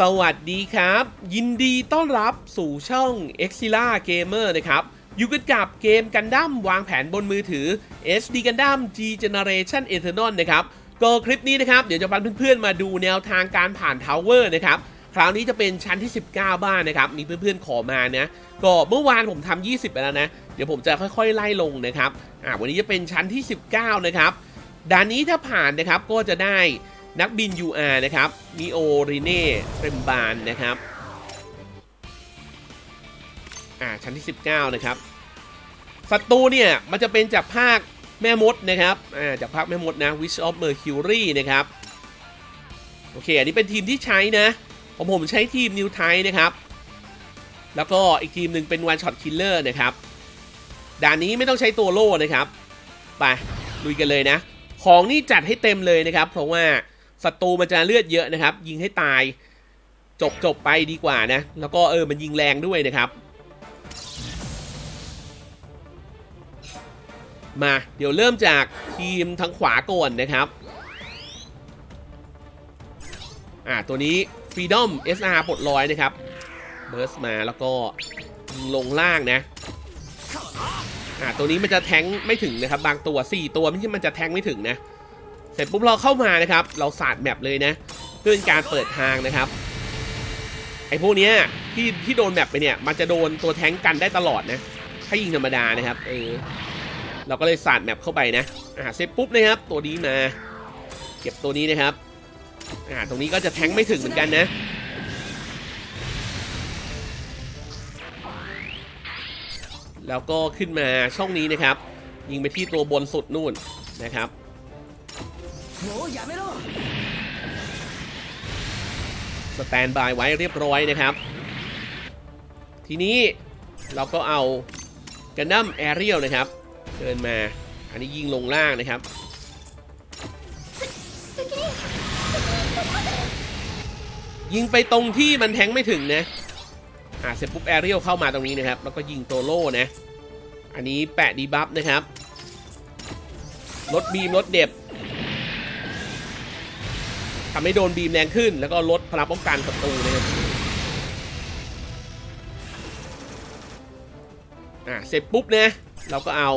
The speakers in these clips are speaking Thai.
สวัสดีครับ ยินดีต้อนรับสู่ช่อง e x i l a Gamer นะครับ อยู่กันกับเกมกันดั้มวางแผนบนมือถือ SD Gundam G Generation Eternal นะครับก็คลิปนี้นะครับ เดี๋ยวจะพาเพื่อนๆ มาดูแนวทางการผ่านทาวเวอร์นะครับ คราวนี้จะเป็นชั้นที่ 19 บ้านนะครับ มีเพื่อนๆ ขอมานะ ก็เมื่อวานผมทำ20 ไปแล้วนะ เดี๋ยวผมจะค่อยๆ ไล่ลงนะครับ อ่าวันนี้จะเป็นชั้นที่ 19 นะครับด่านนี้ถ้าผ่านนะครับก็จะได้ นักบิน UR นะครับมิโอริเน่เรมบานนะครับอ่าชั้นที่ 19 นะครับศัตรูเนี่ย มันจะเป็นจากภาคแม่มดนะครับอ่าจากภาคแม่มดนะ Wish of Mercury นะครับ โอเค อันนี้เป็นทีมที่ใช้นะของผมใช้ทีมนิวไทนะครับ แล้วก็อีกทีมหนึ่งเป็น One Shot Killer นะครับ ด่านนี้ไม่ต้องใช้ตัวโล่นะครับ ไปลุยกันเลยนะ ของนี่จัดให้เต็มเลยนะครับ เพราะว่า ศัตรูมันจะเลือดเยอะนะครับ ยิงให้ตายจบจบไปดีกว่านะ แล้วก็เออมันยิงแรงด้วยนะครับ มาเดี๋ยวเริ่มจากทีมทางขวาก่อนนะครับอ่าตัวนี้ Freedom SR ปลดลอยนะครับเบิร์สมาแล้วก็ลงล่างนะอ่าตัวนี้มันจะแทงไม่ถึงนะครับ บางตัว 4 ตัวไม่ใช่มันจะแทงไม่ถึงนะ เสร็จปุ๊บเราเข้ามานะครับ เราสาดแมปเลยนะ เพื่อเป็นการเปิดทางนะครับไอ้พวกเนี้ยที่ที่โดนแมปไปเนี่ย มันจะโดนตัวแท้งกันได้ตลอดนะถ้ายิงธรรมดานะครับเออเราก็เลยสาดแมปเข้าไปนะอ่าเสร็จปุ๊บนะครับ ตัวนี้มา เก็บตัวนี้นะครับอ่าตรงนี้ก็จะแท้งไม่ถึงเหมือนกันนะแล้วก็ขึ้นมาช่องนี้นะครับ ยิงไปที่ตัวบนสุดนู่นนะครับ สแตนบายไว้เรียบร้อยนะครับ ทีนี้เราก็เอากันดั้มแอเรียลนะครับเดินมาอันนี้ยิงลงล่างนะครับ ยิงไปตรงที่มันแทงไม่ถึงนะอ่าเสร็จปุ๊บแอเรียลเข้ามาตรงนี้นะครับ แล้วก็ยิงโตโล่นะ อันนี้แปะดีบัฟนะครับ ลดบีมลดเด็บ ทำให้โดนบีมแรงขึ้น แล้วก็ลดพลังป้องกันศัตรูนะครับอะเสร็จปุ๊บนะเราก็เอา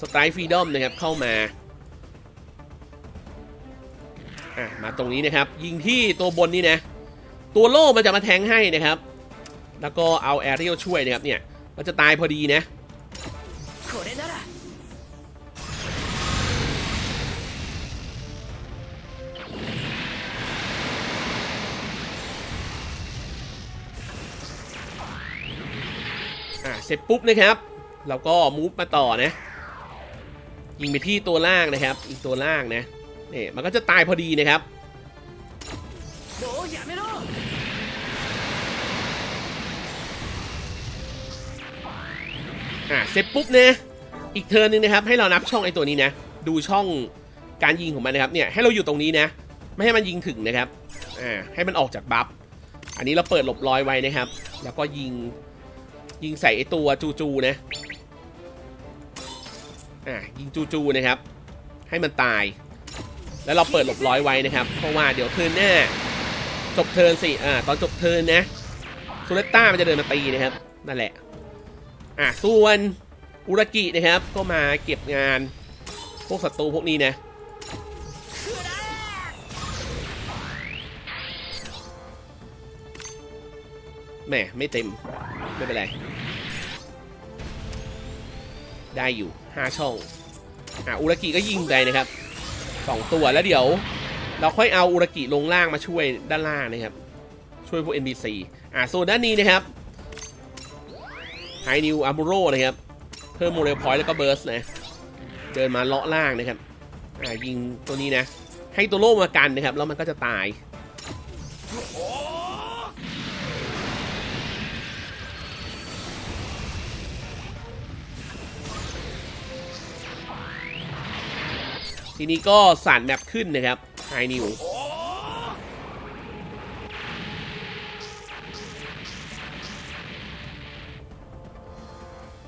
สไตร์ฟรีดอมนะครับเข้ามาอะมาตรงนี้นะครับ ยิงที่ตัวบนนี่นะ ตัวโล่มันจะมาแทงให้นะครับ แล้วก็เอาแอเรียลช่วยนะครับเนี่ย มันจะตายพอดีนะ อะเสร็จปุ๊บนะครับ เราก็มูฟมาต่อนะยิงไปที่ตัวล่างนะครับ อีกตัวล่างนะเนี่ยมันก็จะตายพอดีนะครับอะเสร็จปุ๊บเนี่ยอีกเทิร์นนึงนะครับ ให้เรานับช่องไอ้ตัวนี้นะ ดูช่องการยิงของมันนะครับเนี่ยให้เราอยู่ตรงนี้นะ ไม่ให้มันยิงถึงนะครับอ่าให้มันออกจากบัฟอันนี้เราเปิดหลบลอยไว้นะครับ แล้วก็ยิง ยิงใส่ไอตัวจูจูนะอ่ายิงจูจูนะครับ ให้มันตาย แล้วเราเปิดหลบร้อยไว้นะครับ เพราะว่าเดี๋ยวเทิร์นหน้าจบเทิร์นสิอ่าตอนจบเทิร์นนะซูเลตต้ามันจะเดินมาตีนะครับนั่นแหละอะส่วนอุรกินะครับ ก็มาเก็บงานพวกศัตรูพวกนี้นะ แหมไม่เต็ม ไม่เป็นไร ได้อยู่ 5 ช่องอะอุรากิก็ยิงไปนะครับ 2 ตัวแล้วเดี๋ยว เราค่อยเอาอุรากิลงล่างมาช่วยด้านล่างนะครับ ช่วยพวก NPC อะส่วนด้านนี้นะครับไฮนิวอาร์บูโรนะครับ เพิ่มโมเดลพอยต์แล้วก็เบิร์สนะเดินมาเลาะล่างนะครับอ่ายิงตัวนี้นะ ให้ตัวโล่มากันนะครับ แล้วมันก็จะตาย ทีนี้ก็สานแมปขึ้นนะครับไฮนิว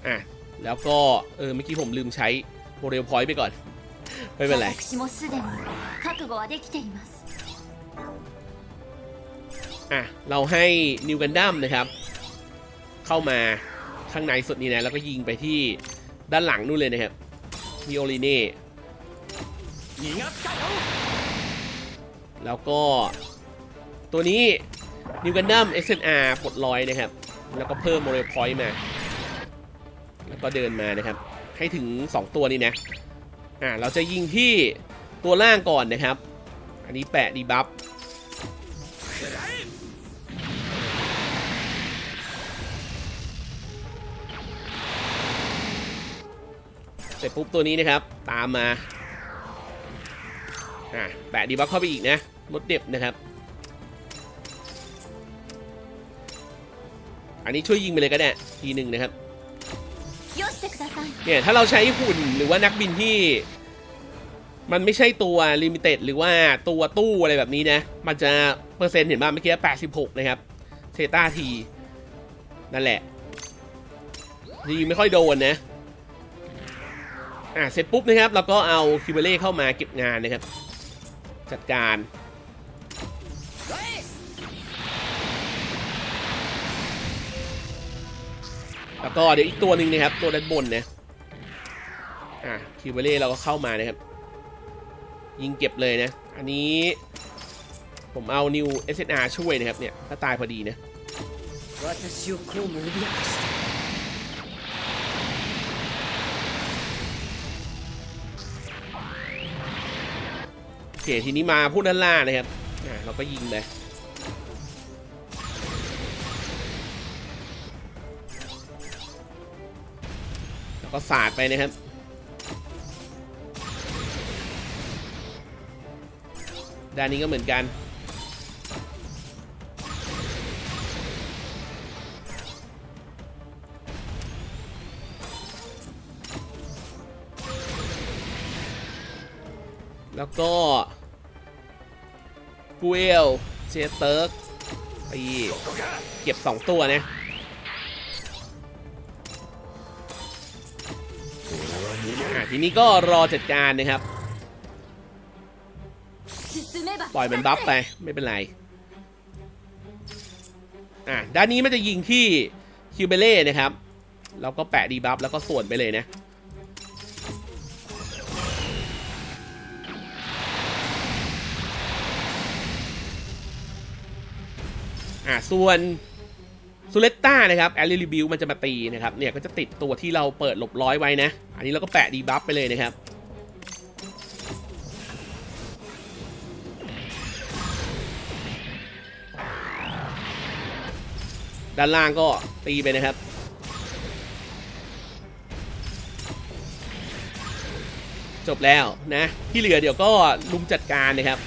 อะ แล้วก็ เออ เมื่อกี้ผมลืมใช้โมเดลพอยต์ไปก่อน ไม่เป็นไรอะ เราให้นิวกันดั้มนะครับ เข้ามาข้างในสุดนี้นะ แล้วก็ยิงไปที่ด้านหลังนู่นเลยนะครับมีโอลิเน่ แล้วก็ตัวนี้นิวกันดัม SNR ปลดลอยนะครับ แล้วก็เพิ่มโมเรลพอยต์มา แล้วก็เดินมานะครับ ให้ถึง 2 ตัวนี้นะ อ่า เราจะยิงที่ตัวล่างก่อนนะครับ อันนี้แปะดีบัฟเสร็จปุ๊บตัวนี้นะครับ ตามมา่ะแปะดีบัฟเข้าไปอีกนะลดเด็บนะครับ อันนี้ช่วยยิงไปเลยก็ได้ทีหนึ่งนะครับเนี่ยถ้าเราใช้หุ่นหรือว่านักบินที่ มันไม่ใช่ตัวลิมิเต็ดหรือว่าตัวตู้อะไรแบบนี้นะ มันจะเปอร์เซ็นต์เห็นบ้างเมื่อกี้ 86 นะครับเซต้าทีนั่นแหละยิงไม่ค่อยโดนนะ อะเสร็จปุ๊บนะครับ เราก็เอาคิวเบเล่เข้ามาเก็บงานนะครับ จัดการแล้วก็เดี๋ยวอีกตัวหนึ่งนะครับ ตัวด้านบนนะอะคิวเบเล่เราก็เข้ามานะครับ ยิงเก็บเลยนะ อันนี้ผมเอานิว SNR ช่วยนะครับเนี่ยถ้าตายพอดีนะ เคทีนี้มาพูดด้านล่างนะครับเราก็ยิงเลยแล้วก็สาดไปนะครับด้านนี้ก็เหมือนกันแล้วก็ กูเอลเชสเตอร์ไอ้เก็บ 2 ตัวเนี่ยทีนี้ก็รอจัดการนะครับ ปล่อยมันบัฟไป ไม่เป็นไร อะ ด้านนี้มันจะยิงที่คิวเบเล่นะครับ แล้วก็แปะดีบัฟแล้วก็ส่วนไปเลยนะ อะส่วนซูเลตต้านะครับแอลลิลิบิวมันจะมาตีนะครับเนี่ยก็จะติดตัวที่เราเปิดหลบร้อยไว้นะ อันนี้เราก็แปะดีบัฟไปเลยนะครับด้านล่างก็ตีไปนะครับ จบแล้วนะ ที่เหลือเดี๋ยวก็ลุมจัดการนะครับ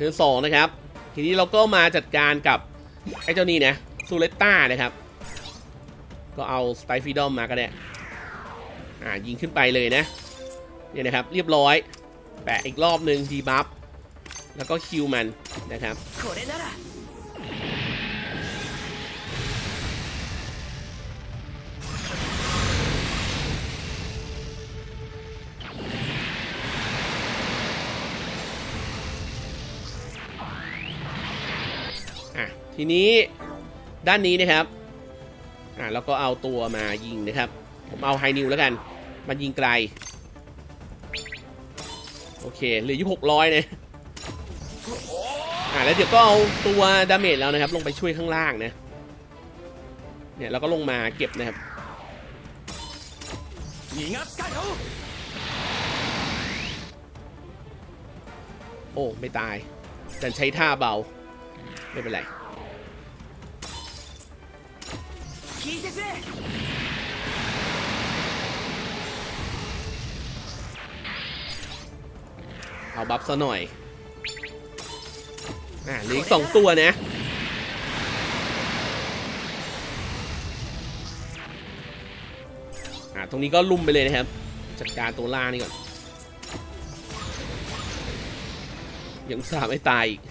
อะเธอสองนะครับ ทีนี้เราก็มาจัดการกับ ไอ้เจ้านี่นะซูเลตต้านะครับ ก็เอาสไตฟีดอมมาก็ได้อ่ายิงขึ้นไปเลยนะเนี่ยนะครับ เรียบร้อย แปะอีกรอบหนึ่งดีบัฟแล้วก็คิวมันนะครับ ทีนี้ด้านนี้นะครับอ่าแล้วก็เอาตัวมายิงนะครับ ผมเอาไฮนิวแล้วกัน มันยิงไกล โอเคเหลือยี่หกร้อยเนี่ยอ่าแล้วเดี๋ยวก็เอาตัวดาเมจแล้วนะครับ ลงไปช่วยข้างล่างนะ เนี่ยเราก็ลงมาเก็บนะครับโอ้ ไม่ตายแต่ใช้ท่าเบา ไม่เป็นไร 聞いてくれ เอาบัฟซะหน่อย อ่าเหลืออีกสองตัวนะ อ่า ตรงนี้ก็ลุ่มไปเลยนะครับ จัดการตัวล่างนี่ก่อน ยังสามไม่ตายอีก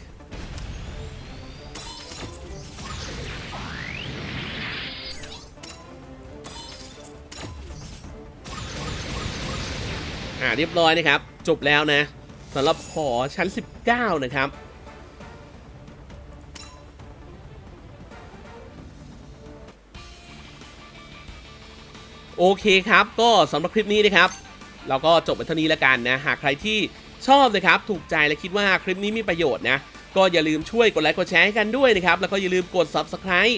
เรียบร้อยนะครับ จบแล้วนะสำหรับหอชั้น 19 นะครับ โอเคครับ ก็สำหรับคลิปนี้นะครับ เราก็จบไปเท่านี้แล้วกันนะ หากใครที่ชอบนะครับ ถูกใจและคิดว่าคลิปนี้มีประโยชน์นะ ก็อย่าลืมช่วยกดไลค์กดแชร์ให้กันด้วยนะครับ แล้วก็อย่าลืมกด Subscribe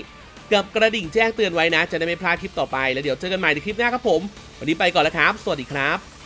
กับกระดิ่งแจ้งเตือนไว้นะ จะได้ไม่พลาดคลิปต่อไป แล้วเดี๋ยวเจอกันใหม่ในคลิปหน้าครับผม วันนี้ไปก่อนแล้วครับ สวัสดีครับ